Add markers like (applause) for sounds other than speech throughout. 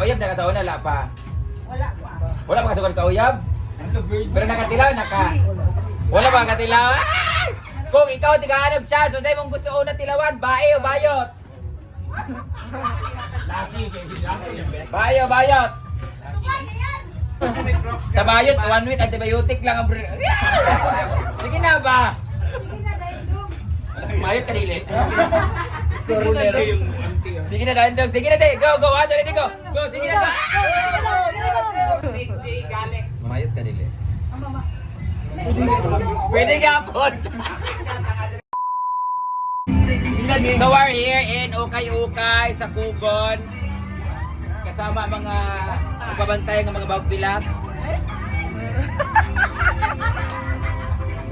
Kauyab na kasaon na, wala pa. Wala pa. Wala pa kasukon kauyab? Pero nakatilaw, naka. Wala pa nakatilaw. Ah! Kung ikaw tigaanong chance, kung sa'yo mong gusto una tilawan, bae o bayot? Bayo, bayot. Sa bayot, one week, antibiotic lang ang br- Sige na ba? Sige na, dahil dum. Bayot kanili. Sige na, dahil dog. Sige na, te. Go, go. Ato na, go. Go, sige na. Go. Mayot kanili. Ang mama. Pwede nga po. so we're here in Ukay-Ukay sa Kugon. Kasama mga magbabantay ng mga bagbilap.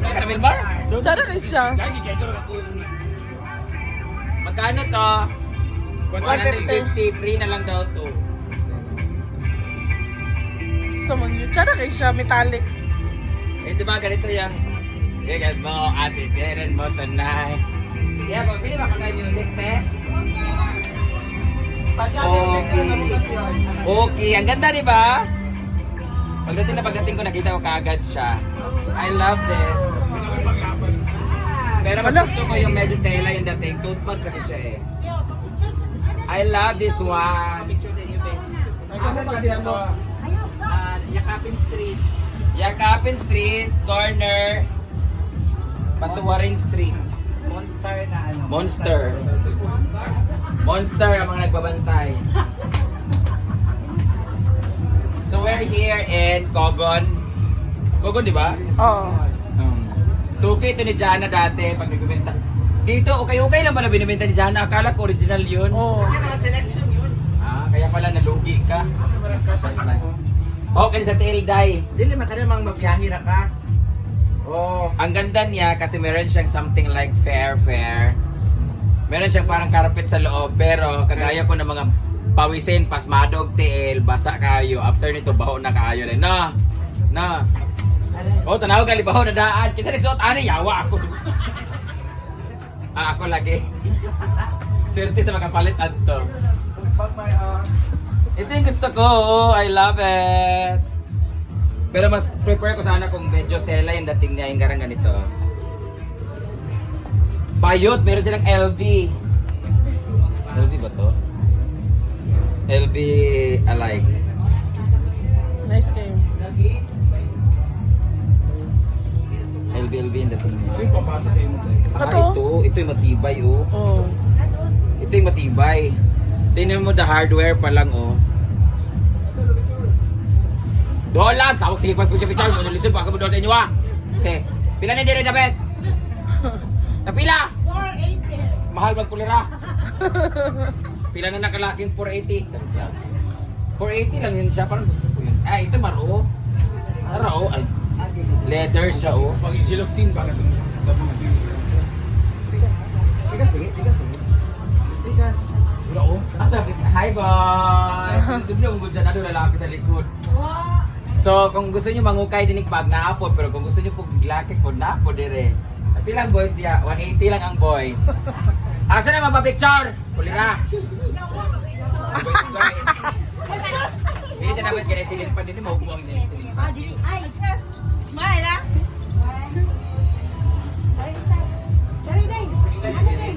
Karamil Mar? Sana kayo siya. Magkano to? 150. Free na lang daw to. Gusto mo yun. Sana kayo siya. Metallic. Eh, di ba ganito yung Bigat mo, ate, Jeren mo tonight. Yeah, but pili ba pagka music, te? Okay. Okay, ang ganda, di ba? Pagdating na pagdating ko, nakita ko kaagad siya. I love this. Pero mas Ano? gusto ko yung medyo tela yung dating. Tote bag kasi siya eh. I love this one. Asan ba sila to? Ah, Yakapin Street. Yakapin Street, corner, Patuwaring Street. Monster na ano. Monster. Monster ang mga nagbabantay. So we're here in Kogon. Kogon, di ba? Oo. Um, suki ito ni Jana dati pag nagbibenta. Dito, okay-okay lang pala binibenta ni Jana. Akala ko original yun. Oo. mga selection yun. Ah, kaya pala nalugi ka. Okay, sa Tilday. Dili man ka namang mabiyahira ka. Oh. Ang ganda niya kasi meron siyang something like fair fair. Meron siyang parang carpet sa loob pero kagaya ko ng mga pawisin, pasmadog, tiil, basa kayo. After nito, baho na kayo rin. Na! Na! Oh, tanaw gali baho na daan. Kisa nagsuot, ani, yawa ako. Ah, ako lagi. (laughs) Swerte sa makapalit adto. Ito yung gusto ko. Oh, I love it. Pero mas prefer ko sana kung medyo tela yung dating niya yung garang ganito. Bayot, meron silang LV. LV ba to? LV alike. Nice game. LV LV yung dating niya. Papasa sa imo. Ah, Ito? ito. Ito yung matibay oh. Oo. Ito yung matibay. Tingnan mo the hardware pa lang oh. Doon lang! Sawag sige pag picture picture mo. Lisod pa ka mo doon sa inyo ah. Kasi, pila na dire dapat? (laughs) Napila! 480. Mahal magkulira. Pila na nakalaking 480. 480 lang yun siya. Parang gusto ko yun. Ah, ito maro. Maro. Ay, leather siya oh. Pag i-jiloxin ba ka ito? Tigas, tigas, tigas, tigas. Tigas. Wala oh. Asa, hi boys! Dito yung good siya na lalaki sa likod. So, kung gusto niyo mangukay dinig bag na apod, pero kung gusto niyo pug laki po na po dire. Pilang boys diya? 180 lang ang boys. Asa na mapapicture? Kulira. Hindi na dapat ganyan silin pa din mo buwang din. Ah, dili. Ay, ah. Dari. Ano, dari?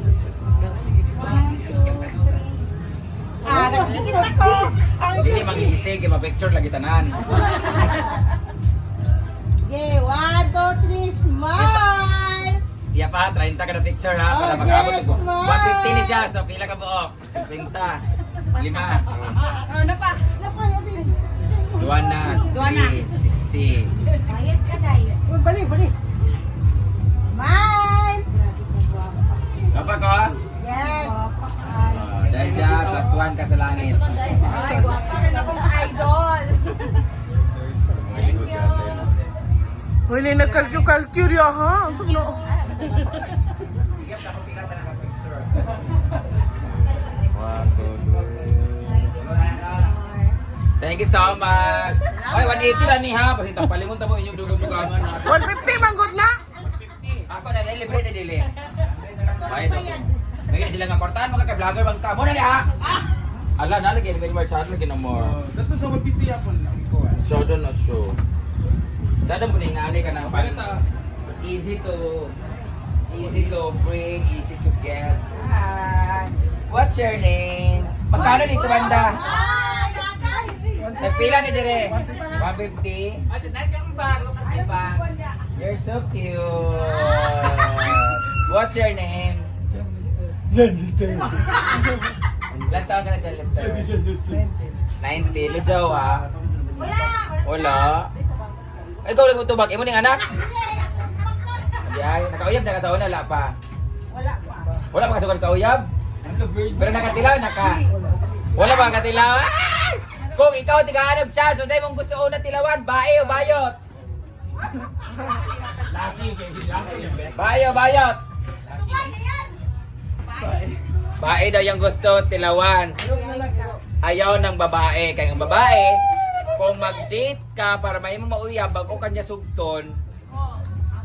Ah, nagdikit ako. Ang Dili magigisig, mapicture lagi tanan. Okay, one, two, three, smile! Iya pa, 30 ka na picture ha, para Oh, mag-abot yes, ko. ma'am. 150 ni siya, so pila ka buok? 50. Lima. Oh, napa? Napa, yabi. Duwa na. Duwa na. 60. Bayad ka. Oh, bali, bali. Smile! Apa ko? Yes. Oh, dahil dyan, plus 1 ka sa langit. Ay, guwapa rin akong idol. Uy, na nagkalkyo-kalkyo riya ha. Ang sabi na. Thank you so much. Ay, 180 lang ni ha. Pasitang palingon tamo inyong dugong-dugangan. 150 man good na. Ako na, libre na dili. Bayad ako. May sila nga kortahan, mga ka-vlogger bang ka. Muna na ha. Ala, nalagyan ni March Hard lagi na more. Dato sa mapiti ako lang ko. Show doon na show. Sada mo na ingani ka ng Palita. easy to easy to bring, easy to get. Hi. What's your name? Magkano dito banda? Nagpila ni dire. 150. You're so cute. What's your name? Ilan taon ka na dyan, Lester? 90. Lujaw ah. Wala. Ikaw lang utubag. Imo ning anak? Ay, nakauyab na ka sa una, wala pa. Wala. Wala pa ka sa kauyab? Pero nakatilaw na ka. Wala pa katilaw? Kung ikaw tigahanog chance, sa'yo mong gusto una tilawan, bae o bayot? Laki. Bae o bayot? Bae daw yung gusto tilawan. Ayaw ng babae. Kaya ang babae, kung mag-date ka para may mo mauyab, bago kanya sugton,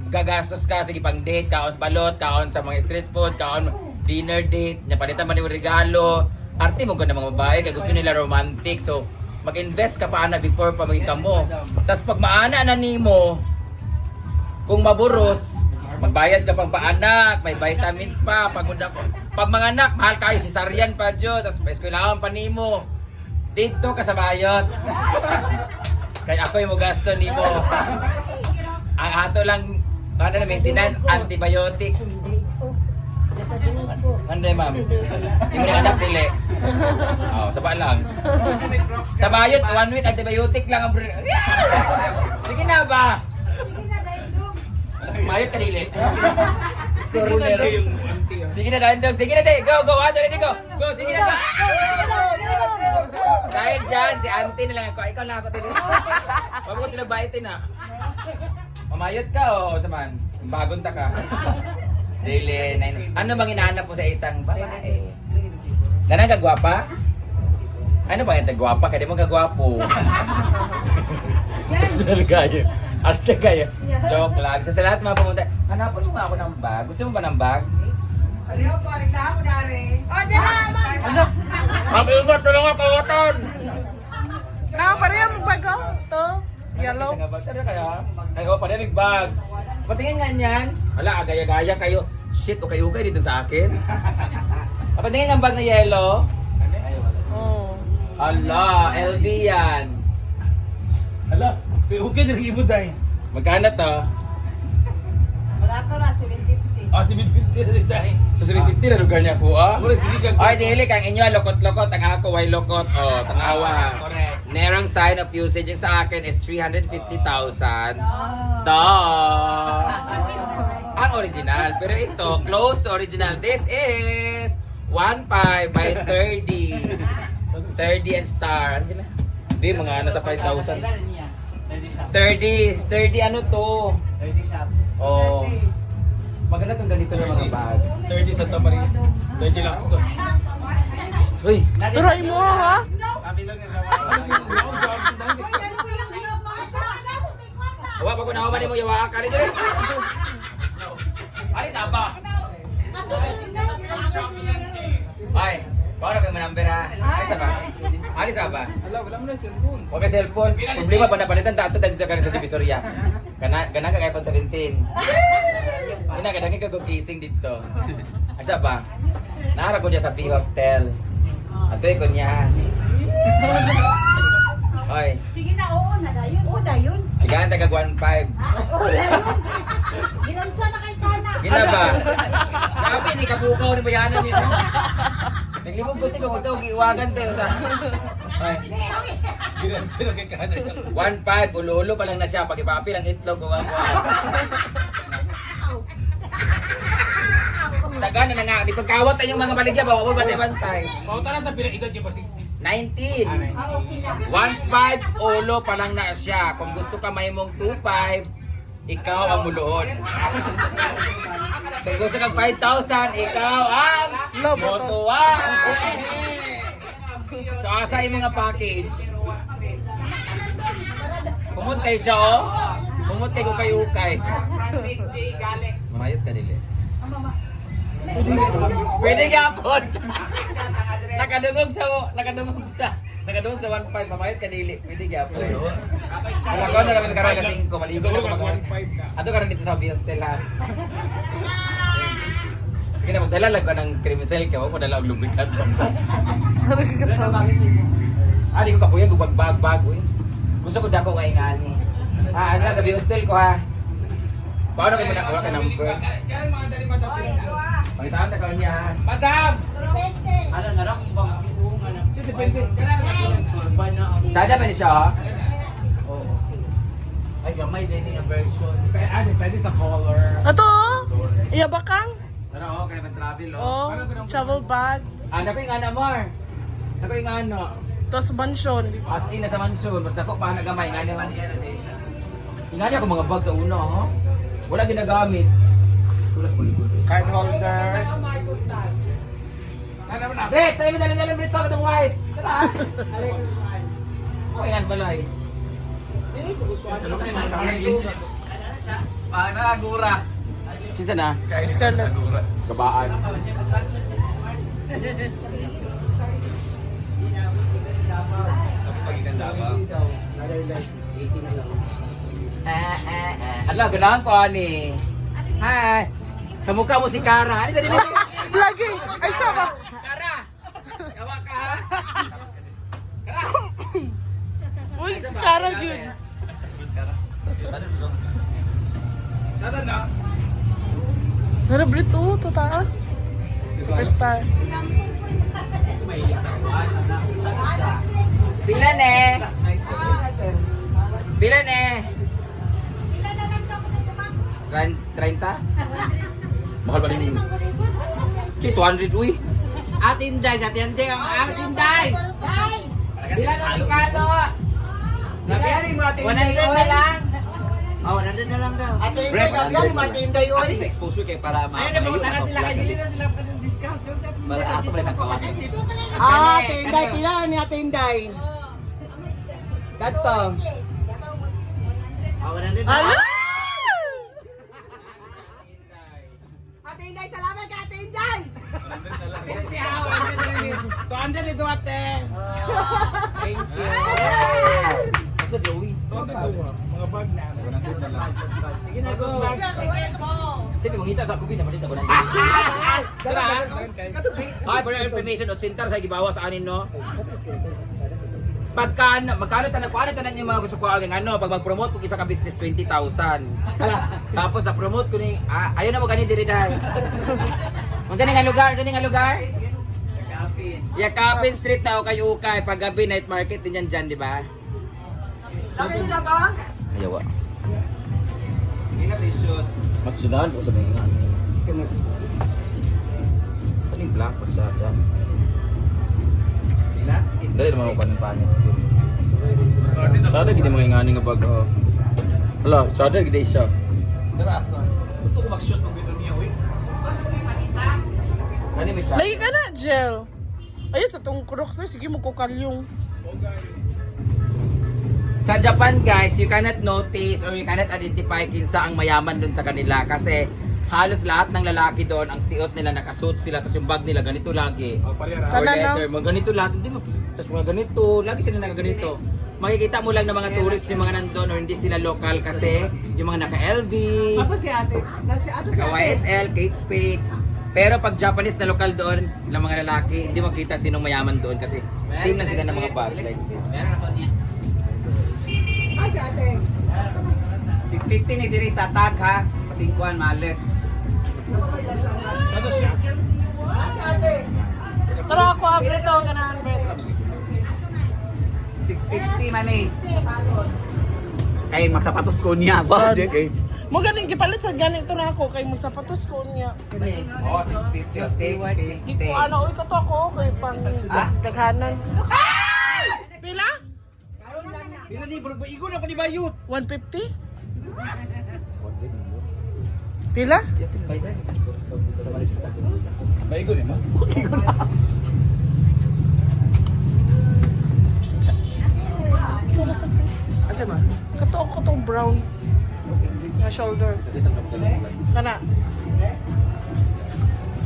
gagastos ka, sige pang date, kaon sa balot, kaon sa mga street food, kaon dinner date, napalitan man yung regalo. Arte mo ko ng mga babae, kaya gusto nila romantic. So, mag-invest ka pa na before pa maging kamo. Tapos pag maana na nimo, kung maburos, magbayad ka pang paanak, may vitamins pa, pagod ako. Pag mga anak, mahal kayo, cesarean pa dyo, tapos paeskwelahan pa nimo. Dito ka sa bayot. Kaya ako yung magasto nimo. Ang ato lang, ano na, maintenance, antibiotic. Ano ma'am? Hindi mo na anak dili. (laughs) Oo, saba lang. Sa bayot, one week, antibiotic lang ang bro- (laughs) Sige na ba? Mayot ka dili. Sorry na yung auntie. ah. Sige na, dahil dog. Sige na, te. Go, go. Two, ready, go. Go, sige na. Go. Dahil dyan, si auntie na lang ako. Ikaw lang ako, tili. (laughs) Huwag ko tinagbayitin, ha. Mamayot ka, o, saman. Bagong ta ka. Dili, nine. Ano bang inaanap mo sa isang babae? Ganang kagwapa? Ano ba yung kagwapa? Kaya mo kagwapo. (laughs) Personal kayo. Arte kayo. Joke lang. Sa lahat mga pumunta, hanapan mo nga ako ng bag. Gusto mo ba ng bag? Aliyo po, reklamo na rin. O, dala, Ano? Mag-ingat na lang ang kawaton! Na, pareha mo bago. To. Yellow. Bag. Tara kaya? Ay, oh, pandemic bag. Patingin nga niyan. Wala, agaya-gaya kayo. Shit, okay okay dito sa akin. (laughs) Ah, Patingin ang bag na yellow. Oh. Ala, LV yan. Hala, may okay din ibo dai. Magkano to? Barato na, 750. Ah, si Binpinti na din dai. So, 750 na lugar niya po, ah. Mura sige kag. Ay, dili kang inyo, lokot-lokot. Ang ako, way lokot. Oh, tanawa. Correct. Nerong sign of usage yung sa akin is 350,000. Oh. To. Ang original. Pero ito, close to original. This is 1.5 by 30. 30 and star. Ano sila? Hindi, mga ano sa 5,000. 30. 30 ano to? Oh. Maganda itong ganito ng mga bag. 30 Santa Maria. 30 Lacson. Uy! Turoy mo ha. Kami lang yung gawa. Awa, pag unawa ni mo, yawa ka rin (laughs) Ay, saba. Hala, wala mo na cellphone. Huwag ka cellphone. Problema pa napalitan dato dagdag ka na sa divisorya. Kana kana ka iPhone 17. Ina ka dagdag ka go kissing dito. Asa ba? Nara ko diya sa B hostel. Atoy ko niya. Oy, Sige na, oo na dayon. Oo, dayon. bigahan taga 1.5. Ginansa na kay Kana. Gina ba? Sabi ni kabukaw ni bayanan ni. Naglibog ko ko ito giiwagan tayo sa. Ay, Giran sila kay Kanay. 1.5 ulo-ulo pa lang na siya pag ipapil ang itlog ko ang Taga na na nga, di pagkawat tayong mga baligya, bawa mo bantay-bantay. Pauta na sa pinaedad niya. 19. Ah, okay na. 1.5 ulo pa lang na siya. Kung gusto ka may mong 2.5, ikaw ang muluhod. Kung gusto kang 5,000, ikaw ang motuwa. So asa yung mga package? Pumot kay siya oh. Pumot kay ko kay Ukay. Mamayot ka nili. Pwede ka po. (laughs) Nakadungog sa nakadungog sa nakadungog sa 1.5 pamayot kadili. Pwede gyapon. Wala ko na naman karon kasi ko maligo na ko mag Ato karon dito sa Biostel ha. Kaya magdala lang ko ng creamsel ka, mo dala og lubricant. Ah, di ko kapuyan ko bagbag-bag uy. Gusto ko dako nga ingani. Ah, ano na sa Biostel ko ha. Paano kayo muna wala ka number? Pagitaan ta karon niya. Madam! Ano na lang bang Sada ba ni siya ha? Oo. Ay, gamay din yung version. Depende, ah, depende sa color. Ato, oh. iya bakang? Ano oh, kaya travel oh. Oh, travel bag. Ah, nako yung ana mar. Nako yung ano. Tapos mansion. As in na sa mansion, mas dako pa nagamay ngani man. Ingani ako mga bag sa una ha. Wala ginagamit. Tulas mo likod. Card holder. Red, tayo mo dalan dalan brito itong white. Tara. Oh, yan balay. Para agura. Sinsa na? Scarlett. Gabaan. Ah, ah, ah. Ala, ganahan ko ani. Hi. Kamukha mo si Kara. Lagi. Ay, sama. Uy, skara yun. Sada na. Narabrit to, to taas. Superstar. Pila ne? Pila ne? Tren- 30? Mahal ba rin? Chi, 200 uy. Atin day, sa tiyan ang atin day. Pila na Ricardo? Napiyari mo atin 100 na lang. Oh, 100 na lang daw. Atin Brett, day, kagyan mo 100 atin day, oy. sa exposure kay para ma Ayun na pumunta na sila kay Dili na sila pa ng discount. para ato pa rin nagkawas. Ah, atin day, pila ni atin day. Dato. Oh, 100 na. Ala! Atin day, salamat ka atin day. Tuanda dito ate. Thank you. Asa Joey? Mga bag na. Sige na, go. Di mangita sa kubin na ko na. Tara. Ay, information, at sintar sa gibawa sa no? Pagka, magkano tanan, kung ano tanan mga gusto ko ang ano, pag mag-promote ko isa ka business, 20,000. Tapos na-promote ko ni, ah, na mo ganito diri dahil. Kung saan nga lugar, saan nga lugar? Yakapin Street daw kayo ukay, pag gabi night market din yan dyan, di ba? Sabi na ba? Ayaw, Ingat issues. Mas sunahan ko sa mga nga. Ano yung black pa siya dyan? Dali naman ako panin panin. Sada gini mga ingani nga bag. oh. Hala, sada gidi siya. Dara ako. Gusto ko mag-shoes ng video niya, may siya. Lagi ka na, gel. Ayun, sa tong crocs na, sige mo kukalyong. Sa Japan guys, you cannot notice or you cannot identify kinsa ang mayaman dun sa kanila kasi halos lahat ng lalaki doon ang siot nila nakasuot sila tapos yung bag nila ganito lagi. Oh, na. leather, mga ganito lahat, hindi mo. Tapos mga ganito, lagi sila nakaganito. Makikita mo lang ng mga tourists yung mga nandun or hindi sila local kasi yung mga naka-LV, Ato si ate. Si ato si ate. naka-YSL, Kate Spade. Pero pag Japanese na lokal doon, ng mga lalaki, hindi makita sinong mayaman doon kasi same na sila ng mga bag like this. Ah, si ate. 650 ni diri sa tag ha. Pasingkuan males. Ano siya? Ah, si ate. Tara ako, abri to, ganahan, Brett. 650 man eh. Kay magsapatos ko niya. Ba, di kay. Mo ganing gipalit sa ganito na ako kay magsapatos ko niya. Oh, 650 o Di ko 650. ano, uy ko to ako kay pang Ah? daghanan. Pila? Bila ni bulog igon ako ni bayot. 150? Pila? Baigo ni mo. Asa ba? Kato ako tong brown na shoulder. Kana.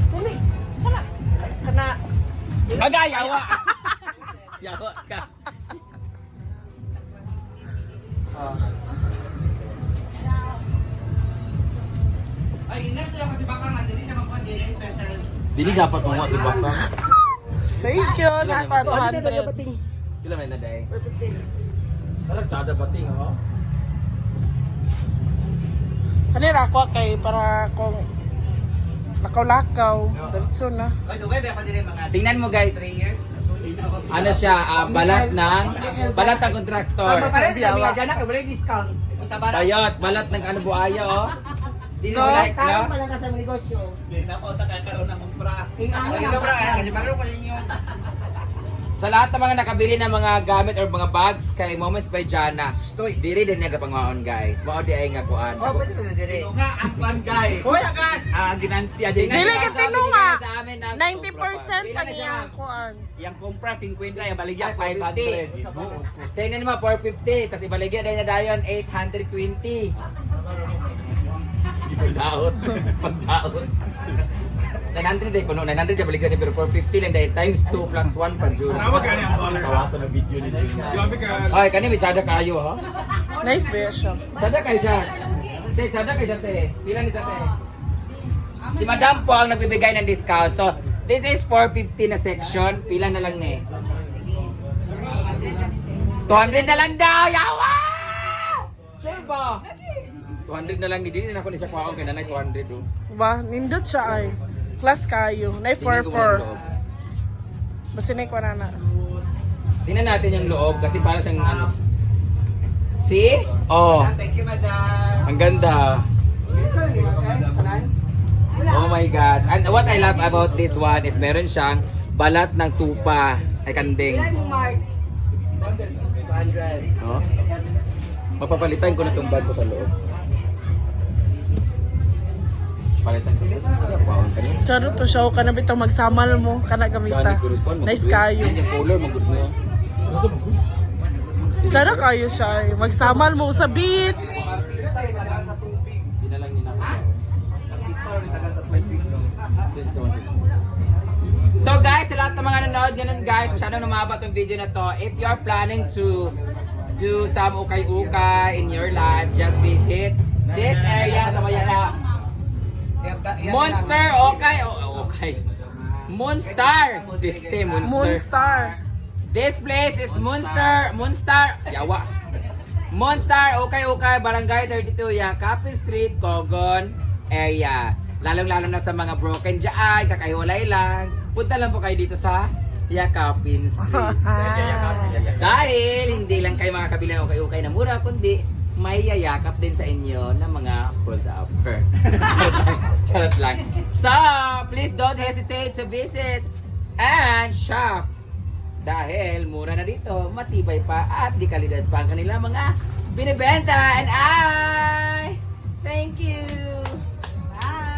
Dili. Kana. Kana. Aga, yawa! (laughs) yawa ka. Ay, hindi lang kasi baka nga, hindi siya magkuhan din, special. Dili dapat mo si Baka. Thank you, naka 200. Kila may na day. Parang tsada bating, oh. Kanira ako kay para kung lakaw-lakaw. Diretso na. Tingnan mo guys, 3 years? Ano siya, ah, balat ng, balat ng kontraktor. Mapalit na Yawa. mga dyan, wala yung discount. Bayot, balat ng ano buaya, oh. This is No, like, no? Tarong pa lang ka sa negosyo. Hindi na po, takakaroon ng mga ano Ang ito, bra, kasi magkaroon pa ninyo. Sa lahat ng mga nakabili ng mga gamit or mga bags kay Moments by Jana, Stoy. diri din nga pangwaon guys. Mao di ay nga kuan. Oh, pwede pa na dire. Ito nga, ang pan guys. Hoy, agad! Ah, ginansya din. Dili ka ang sabi tino nila nga. sa amin ng 90% Pila pa na niya siya? ang kuan. Yung kumpra, 50, yung baligya, Ay, 500. Tingnan mo 450 tapos ibaligya na dayon 820. Pagdaot. (laughs) Pagdaot. 900 din kuno 900 din baligya ni pero 450 lang dahil times 2 plus 1 pa jud. Tawag ka ang dollar. Tawato na video nito. Grabe ka. Ay kani tsada kayo ha. Nice siya? Tsada kayo siya. Te, tsada kayo siya te. Pila ni sa te? Si Madam po ang nagbibigay ng discount. So, this is 450 na section. Pila na lang ni? 200 na lang daw! Yawa! Sure ba? 200 na lang ni Dili na ako ni siya kuha kay nanay 200 oh. Ba, nindot siya ay. Class kayo. Nay Tingnan ko ang 4-4. loob. Basta nay kwa na na. Tingnan natin yung loob kasi para siyang ano. See? Oh, Thank you, madam. ang ganda. Oh my God. And what I love about this one is meron siyang balat ng tupa ay kanding. Oh. Mapapalitan ko na itong bag ko sa loob. Palitan ko. Charo to show ka na bitang magsamal mo. Kana gamita. Nice kayo. Charo kayo siya. Magsamal mo sa beach. So guys, sa lahat ng mga nanonood, ganun guys, masyadong namaba tong video na to. If you are planning to do some ukay-ukay in your life, just visit this area sa Mayara. Monster, okay, oh, okay. Moonstar. Piste, Moonstar. Moonstar. This place is Moonstar, Moonstar, Yawa. Moonstar, okay, okay, Barangay 32, Yakapin Street, Cogon area. Lalong-lalo na sa mga broken dyan, kakahiwalay lang. Punta lang po kayo dito sa Yakapin Street. (laughs) Dahil hindi lang kayo makakabili ng okay-okay na mura, kundi may yayakap din sa inyo ng mga hold upper. (laughs) Charot lang. So, please don't hesitate to visit and shop. Dahil mura na dito, matibay pa at di kalidad pa ang kanilang mga binibenta. And I thank you!